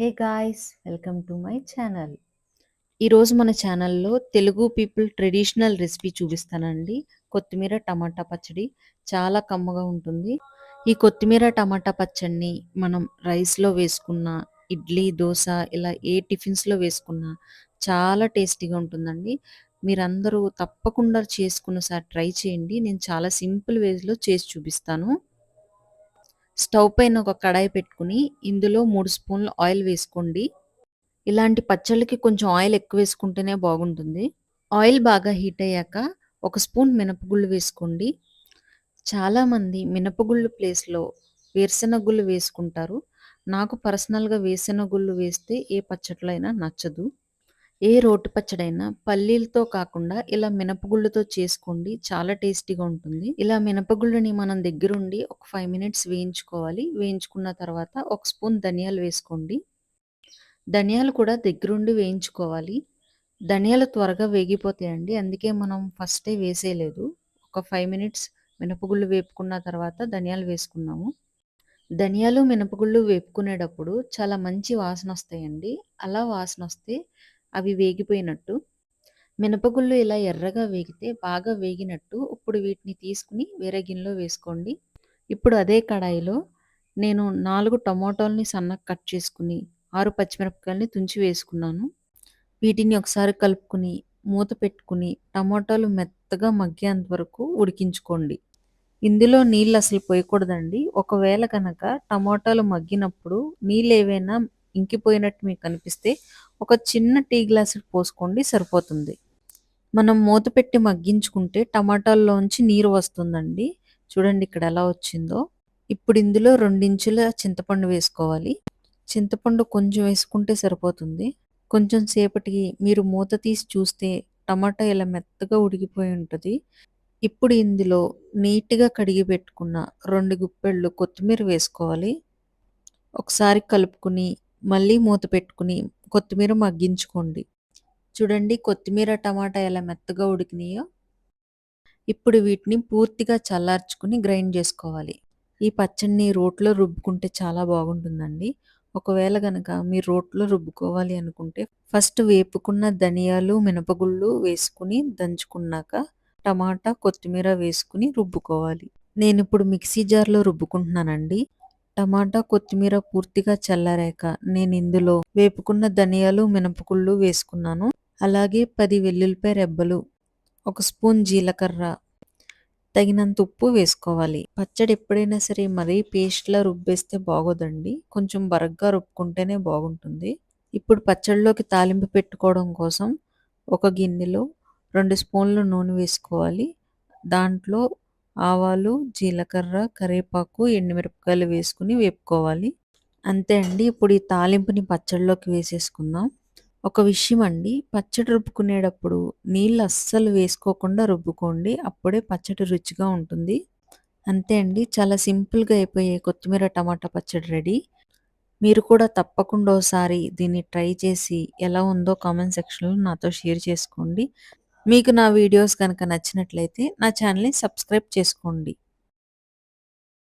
Hey guys welcome to my channel. ఈరోజు మన ఛానల్లో తెలుగు పీపుల్ ట్రెడిషనల్ రెసిపీ చూపిస్తానండి. కొత్తిమీర టమాటా పచ్చడి చాలా కమ్మగా ఉంటుంది. ఈ కొత్తిమీర టమాటా పచ్చడిని మనం రైస్లో వేసుకున్న ఇడ్లీ దోశ ఇలా ఏ టిఫిన్స్లో వేసుకున్నా చాలా టేస్టీగా ఉంటుందండి. మీరందరూ తప్పకుండా చేసుకున్నసారి ట్రై చేయండి. నేను చాలా సింపుల్ వేస్లో చేసి చూపిస్తాను. స్టవ్ పైన ఒక కడాయి పెట్టుకుని ఇందులో మూడు స్పూన్లు ఆయిల్ వేసుకోండి. ఇలాంటి పచ్చళ్ళకి కొంచెం ఆయిల్ ఎక్కువ వేసుకుంటేనే బాగుంటుంది. ఆయిల్ బాగా హీట్ అయ్యాక ఒక స్పూన్ మినపగుళ్ళు వేసుకోండి. చాలామంది మినపగుళ్ళు ప్లేస్లో వేరుశెనగుళ్ళు వేసుకుంటారు. నాకు పర్సనల్గా వేరుశెనగుళ్ళు వేస్తే ఏ పచ్చట్లో అయినా నచ్చదు. ఏ రోటి పచ్చడైనా పల్లీలతో కాకుండా ఇలా మినపగుళ్ళతో చేసుకోండి. చాలా టేస్టీగా ఉంటుంది. ఇలా మినపగుళ్ళని మనం దగ్గరుండి ఒక ఫైవ్ మినిట్స్ వేయించుకోవాలి. వేయించుకున్న తర్వాత ఒక స్పూన్ ధనియాలు వేసుకోండి. ధనియాలు కూడా దగ్గరుండి వేయించుకోవాలి. ధనియాలు త్వరగా వేగిపోతాయండి. అందుకే మనం ఫస్టే వేసేయలేదు. ఒక ఫైవ్ మినిట్స్ మినపగుళ్ళు వేపుకున్న తర్వాత ధనియాలు వేసుకున్నాము. ధనియాలు మినపగుళ్ళు వేపుకునేటప్పుడు చాలా మంచి వాసన వస్తాయండి అలా వాసన వస్తే అవి వేగిపోయినట్టు మినపగుళ్ళు ఇలా ఎర్రగా వేగితే బాగా వేగినట్టు ఇప్పుడు వీటిని తీసుకుని వేరే గిన్నెలో వేసుకోండి. ఇప్పుడు అదే కడాయిలో నేను నాలుగు టమాటోల్ని సన్నగా కట్ చేసుకుని ఆరు పచ్చిమిరపకాయలని తుంచి వేసుకున్నాను. వీటిని ఒకసారి కలుపుకుని మూత పెట్టుకుని టమాటాలు మెత్తగా మగ్గేంత వరకు ఉడికించుకోండి. ఇందులో నీళ్ళు అసలు పోయకూడదండి. ఒకవేళ కనుక టమాటాలు మగ్గినప్పుడు నీళ్ళు ఏవైనా ఇంకిపోయినట్టు మీకు అనిపిస్తే ఒక చిన్న టీ గ్లాస్ పోసుకోండి సరిపోతుంది. మనం మూత పెట్టి మగ్గించుకుంటే టమాటాల్లోంచి నీరు వస్తుందండి. చూడండి ఇక్కడ ఎలా వచ్చిందో. ఇప్పుడు ఇందులో రెండించుల చింతపండు వేసుకోవాలి. చింతపండు కొంచెం వేసుకుంటే సరిపోతుంది. కొంచెం సేపటికి మీరు మూత తీసి చూస్తే టమాటా ఇలా మెత్తగా ఉడికిపోయి ఉంటుంది. ఇప్పుడు ఇందులో నీట్గా కడిగి పెట్టుకున్న రెండు గుప్పెళ్ళు కొత్తిమీర వేసుకోవాలి. ఒకసారి కలుపుకుని మళ్ళీ మూత పెట్టుకుని కొత్తిమీర మగ్గించుకోండి. చూడండి కొత్తిమీర టమాటా ఎలా మెత్తగా ఉడికినాయో. ఇప్పుడు వీటిని పూర్తిగా చల్లార్చుకుని గ్రైండ్ చేసుకోవాలి. ఈ పచ్చడిని రోట్లో రుబ్బుకుంటే చాలా బాగుంటుందండి. ఒకవేళ కనుక మీరు రోట్లో రుబ్బుకోవాలి అనుకుంటే ఫస్ట్ వేపుకున్న ధనియాలు మినపగుళ్ళు వేసుకుని దంచుకున్నాక టమాటా కొత్తిమీర వేసుకుని రుబ్బుకోవాలి. నేను ఇప్పుడు మిక్సీ జార్లో రుబ్బుకుంటున్నానండి. టమాటా కొత్తిమీర పూర్తిగా చల్లారాక నేను ఇందులో వేపుకున్న ధనియాలు మినపకుళ్ళు వేసుకున్నాను. అలాగే పది వెల్లుల్లిపాయ రెబ్బలు ఒక స్పూన్ జీలకర్ర తగినంత ఉప్పు వేసుకోవాలి. పచ్చడి ఎప్పుడైనా సరే మరీ పేస్ట్లా రుబ్బేస్తే బాగోదండి. కొంచెం బరగ్గా రుబ్బుకుంటేనే బాగుంటుంది. ఇప్పుడు పచ్చడిలోకి తాలింపు పెట్టుకోవడం కోసం ఒక గిన్నెలో రెండు స్పూన్లు నూనె వేసుకోవాలి. దాంట్లో ఆవాలు జీలకర్ర కరివేపాకు ఎండుమిరపకాయలు వేసుకుని వేపుకోవాలి. అంతే అండి. ఇప్పుడు ఈ తాలింపుని పచ్చడిలోకి వేసేసుకుందాం. ఒక విషయం అండి. పచ్చడి రుబ్బుకునేటప్పుడు నీళ్ళు అస్సలు వేసుకోకుండా రుబ్బుకోండి. అప్పుడే పచ్చడి రుచిగా ఉంటుంది. అంతే అండి. చాలా సింపుల్గా అయిపోయే కొత్తిమీర టమాటా పచ్చడి రెడీ. మీరు కూడా తప్పకుండా ఒకసారి దీన్ని ట్రై చేసి ఎలా ఉందో కామెంట్ సెక్షన్లో నాతో షేర్ చేసుకోండి. మీకు నా వీడియోస్ కనుక నచ్చినట్లయితే నా ఛానల్ని సబ్స్క్రైబ్ చేసుకోండి.